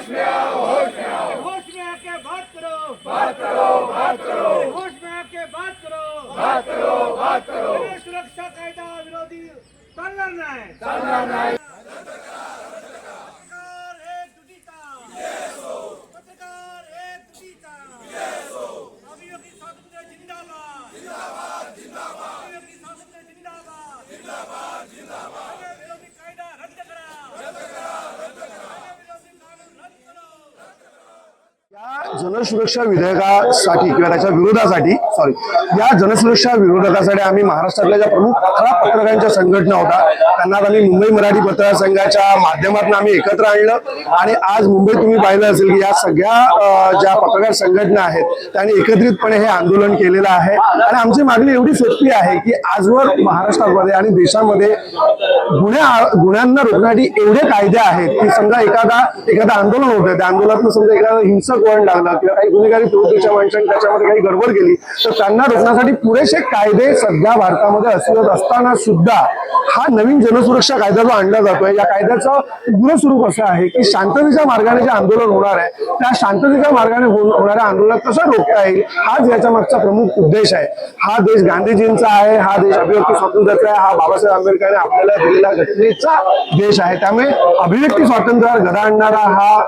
होश में आओ होश में आओ होश में आके बात करो। बात करो बात करो। होश में आके बात करो बात करो बात करो। सुरक्षा कायदा विरोधी। चालणार नाही। चालणार नाही पत्रकार एक तुटीचा पत्रकार एक तुटीचा अभिव्यक्ती स्वातंत्र्य जिंदाबाद अभिव्यक्ती स्वातंत्र्य जिंदाबाद सगळे विरोधी कायदा रद्द करा विरोधी कानून रद्द करो या जनसुरक्षा विधेयकासाठी किंवा त्याच्या विरोधासाठी सॉरी या जनसुरक्षा विरोधकासाठी आम्ही महाराष्ट्रातल्या ज्या प्रमुख अकरा पत्रकारांच्या संघटना होता त्यांना आम्ही मुंबई मराठी पत्रकार संघाच्या माध्यमातून आम्ही एकत्र आणलं. आणि आज मुंबईत तुम्ही पाहिलं असेल की या सगळ्या ज्या पत्रकार संघटना आहेत त्यांनी एकत्रितपणे हे आंदोलन केलेलं आहे. आणि आमची मागणी एवढी सोपी आहे की आजवर महाराष्ट्रामध्ये आणि देशामध्ये गुन्ह्या गुन्ह्यांना रोखण्यासाठी एवढे कायदे आहेत की समजा एखादा एखादा आंदोलन होतं त्या आंदोलनातून समजा एखादा हिंसक वळण लागलं किंवा काही गुन्हेगारी प्रवृत्तीच्या माणसांनी त्याच्यामध्ये काही गडबड केली तर त्यांना रोखण्यासाठी पुरेसे कायदे सध्या भारतामध्ये अस्तित्वात असताना सुद्धा हा नवीन जनसुरक्षा कायदा जो आणला जातोय या कायद्याचं उग्र स्वरूप असं आहे की शांततेच्या मार्गाने जे आंदोलन होणार आहे त्या शांततेच्या मार्गाने हो-, होणाऱ्या आंदोलनात कसं रोखता येईल हाच याच्या मागचा प्रमुख उद्देश आहे. हा देश गांधीजींचा आहे हा देश अभिव्यक्ती स्वातंत्र्याचा आहे हा बाबासाहेब आंबेडकरने आपल्याला दिलेला घटनेचा देश आहे. त्यामुळे अभिव्यक्ती स्वातंत्र्यावर गदा आणणारा हा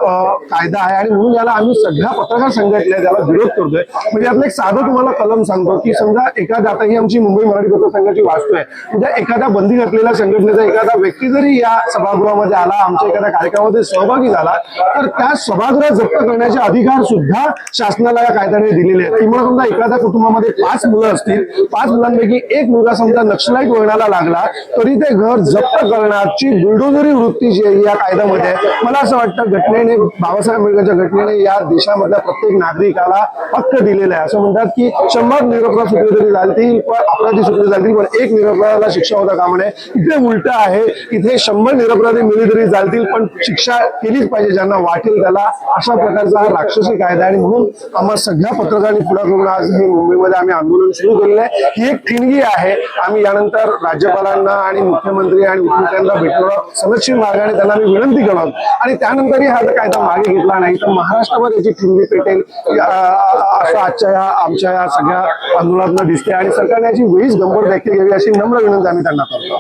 कायदा आहे आणि म्हणून याला आम्ही सगळ्या पत्रकार संघटना त्याला विरोध करतोय. म्हणजे यातलं एक साधं तुम्हाला कलम सांगतो की समजा एखादा आता ही आमची मुंबई मराठी पत्र संघाची वास्तू आहे. म्हणजे एखाद्या बंदी घातलेल्या संघटनेचा एखादा व्यक्ती जरी या सभागृहामध्ये आला आमच्या एखाद्या कार्यक्रमामध्ये सहभागी झाला तर त्या सभागृह जप्त करण्याचे अधिकार सुद्धा शासनाला या कायद्याने दिलेले आहेत. किंवा समजा एखाद्या कुटुंबामध्ये पाच मुलं असतील पाच मुलांपैकी एक मुलगा समजा नक्षलाईट वळणाला लागला तरी ते घर जप्त करण्याची बुलडोजरी वृत्ती जी आहे या कायद्यामध्ये आहे. मला असं वाटतं घटनेने बाबासाहेब आंबेडकरच्या घटनेने या देशामधल्या प्रत्येक नागरिकाला हक्क दिलेला आहे. असं म्हणतात की शंभर निरपराध सुटले तरी चालतील पण अपराधी सुटले चालतील पण एक निरपराधाला शिक्षा होता कामा नये इथे उलट आहे इथे शंभर निरपराधी मिळली तरी चालतील पण शिक्षा केलीच पाहिजे ज्यांना वाटेल त्याला. अशा प्रकारचा हा राक्षसी कायदा आणि म्हणून आम्हा सगळ्या पत्रकारांनी पुढे करून आज हे मुंबईमध्ये आम्ही आंदोलन सुरू केलेलं आहे. ही एक ठिणगी आहे. आम्ही यानंतर राज्यपालांना आणि मुख्यमंत्री आणि उपमुख्यांना भेटणार संरक्षण मार्गाने त्यांना मी विनंती करणार आणि त्यानंतरही हा कायदा मागे घेतला नाही. तर महाराष्ट्रामध्ये याची ठिणगी पेटेल असं आजच्या या आमच्या या सगळ्या आंदोलनातून दिसते आणि सरकारने याची वेळीच गंभीर देखील घ्यावी अशी नम्र विनंती आम्ही त्यांना करतो.